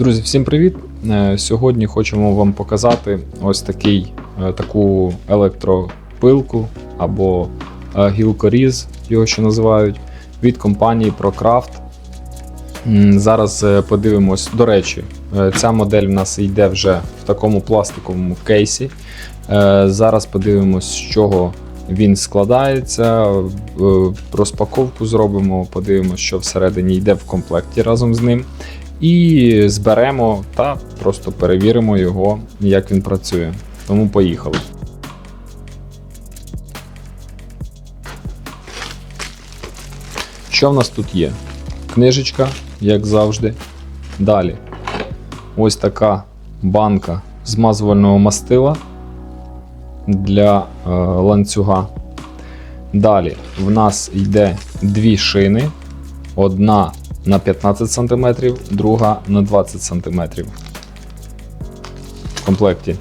Друзі, всім привіт! Е, Сьогодні хочемо вам показати ось такий, е, таку електропилку або е, гілкоріз, його ще називають, від компанії ProCraft. Зараз подивимось. До речі, ця модель в нас йде вже в такому пластиковому кейсі. Зараз подивимось, з чого він складається. Розпаковку зробимо, подивимось, що всередині йде в комплекті разом з ним. І зберемо та просто перевіримо його, як він працює. Тому поїхали. Що в нас тут є? Книжечка, як завжди. Далі. Ось така банка змазувального мастила для е, ланцюга. Далі в нас йде дві шини. Одна на 15 см, друга на 20 см. В комплекті.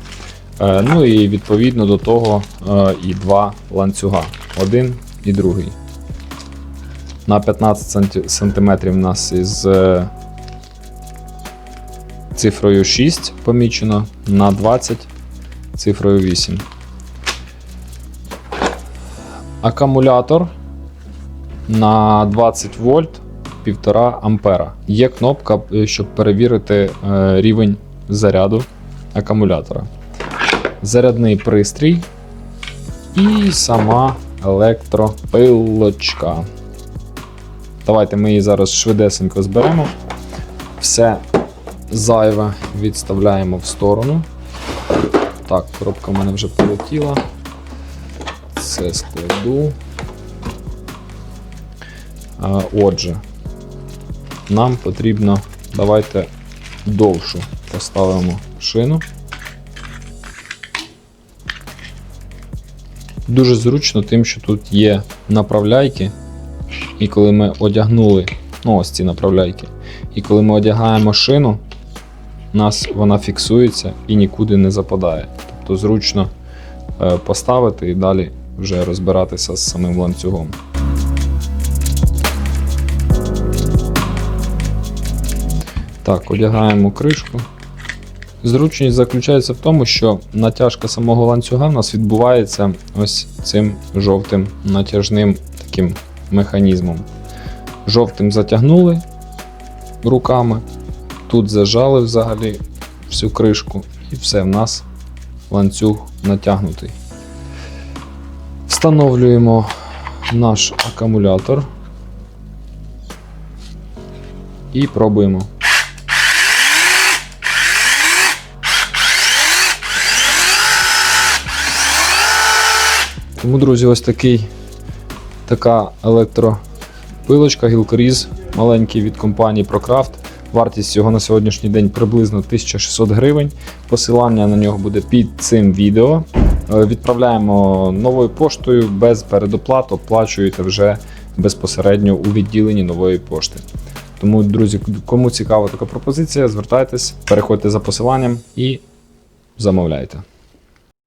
Е, ну і відповідно до того е, і два ланцюга. Один і другий. На 15 см у нас із е, цифрою 6 помічено, на 20 цифрою 8. Акумулятор на 20 вольт 1,5 ампера. Є кнопка, е, щоб перевірити е, рівень заряду акумулятора. Зарядний пристрій і сама електропилочка. Давайте ми її зараз швидесенько зберемо. Все зайве відставляємо в сторону. Так, коробка в мене вже полетіла. Це складу. Отже, нам потрібно, давайте довшу поставимо шину. Дуже зручно тим, що тут є направляйки, і коли ми одягнули, ну ось ці направляйки, і коли ми одягаємо шину, нас вона фіксується і нікуди не западає. Тобто зручно е, поставити і далі вже розбиратися з самим ланцюгом. Так, одягаємо кришку. Зручність заключається в тому, що натяжка самого ланцюга в нас відбувається ось цим жовтим натяжним таким механізмом. Жовтим затягнули руками, тут зажали взагалі всю кришку, і все, в нас ланцюг натягнутий. Встановлюємо наш акумулятор і пробуємо. Тому, друзі, ось такий така електропилочка гілкоріз маленький від компанії ProCraft. Вартість його на сьогоднішній день приблизно 1600 гривень. Посилання на нього буде під цим відео. Е, Відправляємо новою поштою без передоплат, оплачуєте вже безпосередньо у відділенні нової пошти. Тому, друзі, кому цікава така пропозиція, звертайтесь, переходьте за посиланням і замовляйте.